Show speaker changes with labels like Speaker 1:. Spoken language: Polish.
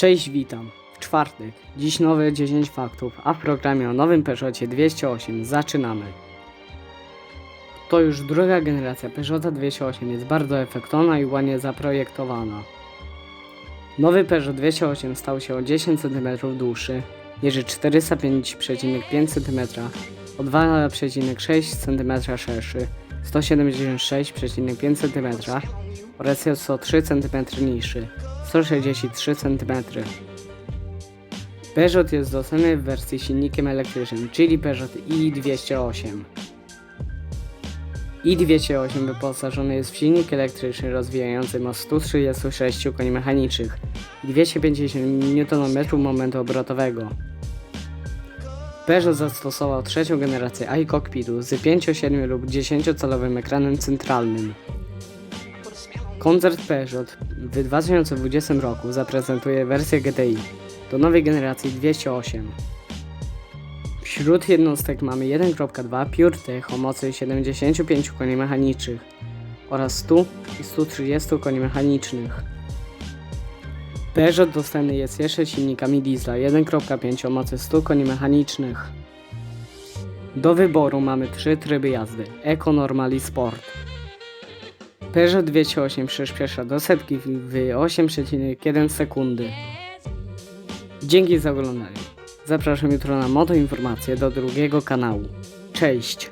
Speaker 1: Cześć, witam. W czwartek. Dziś nowe 10 faktów, a w programie o nowym Peugeotie 208 zaczynamy. To już druga generacja Peugeota 208 jest bardzo efektowna i ładnie zaprojektowana. Nowy Peugeot 208 stał się o 10 cm dłuższy, mierzy 405,5 cm, o 2,6 cm szerszy, 176,5 cm oraz jest o 3 cm niższy, 163 cm. Peugeot jest dostępny w wersji silnikiem elektrycznym, czyli Peugeot i208. i208 wyposażony jest w silnik elektryczny rozwijający moc 136 koni mechanicznych i 250 Nm momentu obrotowego. Peugeot zastosował trzecią generację iCockpitu z 5, 7 lub 10-calowym ekranem centralnym. Koncert Peugeot w 2020 roku zaprezentuje wersję GTI do nowej generacji 208. Wśród jednostek mamy 1.2 PureTech o mocy 75 koni mechanicznych oraz 100 i 130 koni mechanicznych. Peugeot dostępny jest jeszcze silnikami diesla 1.5 o mocy 100 koni mechanicznych. Do wyboru mamy trzy tryby jazdy: Eco, Normal i Sport. Peugeot 208 przyspiesza do setki w 8,1 sekundy. Dzięki za oglądanie. Zapraszam jutro na moto informacje do drugiego kanału. Cześć!